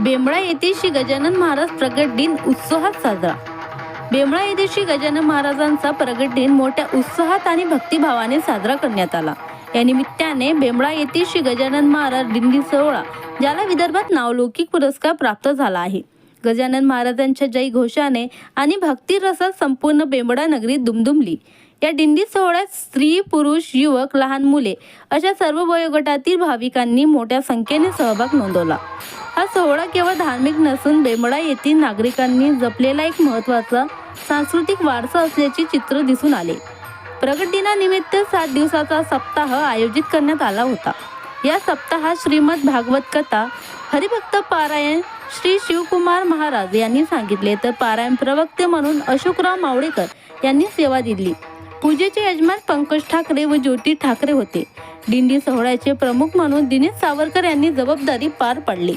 बेंबळा येथे श्री गजानन महाराज प्रगट दिन उत्साहात साजरा. बेंबळा येथे श्री गजानन महाराजांचा प्रगट दिन मोठ्या उत्साहात आणि भक्तिभावाने साजरा करण्यात आला. या निमित्ताने बेंबळा येथे श्री गजानन महाराज दिंडी सोहळा ज्याला विदर्भात नावलौकिक पुरस्कार प्राप्त झाला आहे. गजानन महाराजांच्या जय घोषाने आणि भक्तिरसात संपूर्ण बेंबडा नगरी दुमदुमली. या दिंडी सोहळ्यात स्त्री पुरुष युवक लहान मुले अशा सर्व वयोगटातील भाविकांनी मोठ्या संख्येने सहभाग नोंदवला. हा सोहळा केवळ धार्मिक नसून बेमडा येथील नागरिकांनी जपलेला एक महत्त्वाचा सांस्कृतिक वारसा असल्याचे चित्र दिसून आले. प्रगट दिनानिमित्त सात दिवसाचा सप्ताह आयोजित करण्यात आला होता. या सप्ताहात श्रीमद भागवत कथा हरिभक्त पारायण श्री शिवकुमार महाराज यांनी सांगितले. तर पारायण प्रवक्ते म्हणून अशोकराव मावळेकर यांनी सेवा दिली. पूजेचे यजमान पंकज ठाकरे व ज्योती ठाकरे होते. दिंडी सोहळ्याचे प्रमुख म्हणून दिनेश सावरकर यांनी जबाबदारी पार पाडली.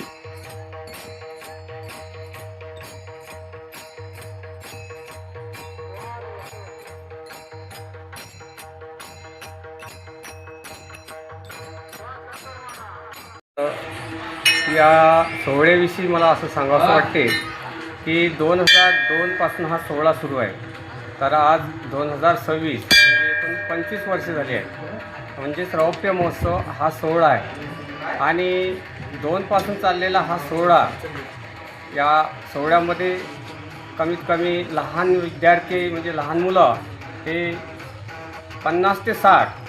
या सोहळ्याविषयी मला असं सांगावं वाटते की दोन हजार दोनपासून हा सोहळा सुरू आहे. तर आज दोन हजार सव्वीस म्हणजे एकूण पंचवीस वर्ष झाली आहेत. म्हणजेच रौप्य महोत्सव हा सोहळा आहे. आणि दोनपासून चाललेला हा सोहळा या सोहळ्यामध्ये कमीत कमी लहान विद्यार्थी म्हणजे लहान मुलं हे पन्नास ते साठ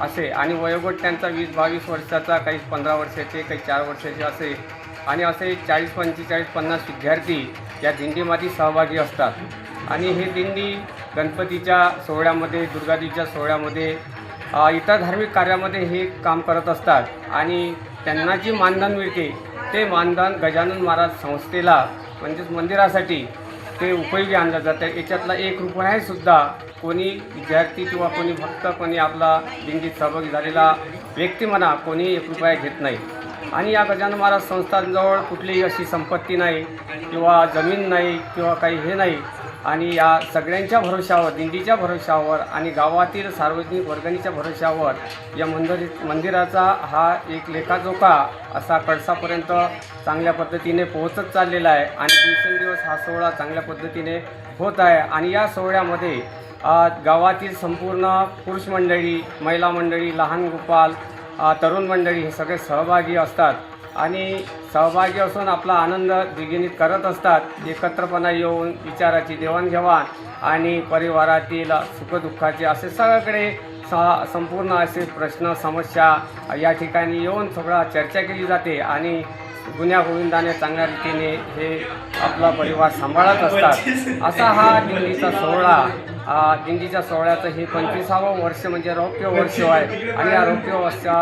असे. आणि वयोगट त्यांचा वीस बावीस वर्षाचा काही पंधरा वर्षाचे काही चार वर्षाचे असे. आणि असे चाळीस पंचेचाळीस पन्नास विद्यार्थी या दिंडीमध्ये सहभागी असतात. आणि हे दिंडी गणपतीच्या सोहळ्यामध्ये दुर्गादेवीच्या सोहळ्यामध्ये इतर धार्मिक कार्यामध्ये हे काम करत असतात. आणि त्यांना जी मानधन मिळते ते मानधन गजानन महाराज संस्थेला म्हणजेच मंदिरासाठी ते उपयोगी आणलं जातं. याच्यातला एक रुपयासुद्धा कोणी विद्यार्थी किंवा कोणी भक्त कोणी आपला दिंडीत सहभागी झालेला व्यक्ती म्हणा कोणी एक रुपया घेत नाही. आणि या गजानन महाराज संस्थांजवळ कुठलीही अशी संपत्ती नाही किंवा जमीन नाही किंवा काही हे नाही. आणि या सगळ्यांच्या भरोशावर दिंडीच्या भरोशावर आणि गावातील सार्वजनिक वर्गणीच्या भरोशावर या मंदिर मंदिराचा हा एक लेखाजोखा असा कळसापर्यंत चांगल्या पद्धतीने पोहोचत चाललेला आहे. आणि दिवसेंदिवस हा सोहळा चांगल्या पद्धतीने होत आहे. आणि या सोहळ्यामध्ये गावातील संपूर्ण पुरुष मंडळी महिला मंडळी लहान गोपाल तरुण मंडळी हे सगळे सहभागी असतात. आणि सहभागी असून आपला आनंद द्विगुणित करत असतात. एकत्रपणा येऊन विचाराची देवाणघेवाण आणि परिवारातील सुखदुःखाचे असे सगळ्याकडे स संपूर्ण असे प्रश्न समस्या या ठिकाणी येऊन सगळा चर्चा केली जाते. आणि गुन्ह्या गोविंदाने चांगल्या रीतीने हे आपला परिवार सांभाळत असतात. असा हा दिंडीचा सोहळा दिंडीच्या सोहळ्याचं हे पंचवीसावं वर्ष म्हणजे रौप्य वर्ष आहे. आणि या रौप्य वर्षा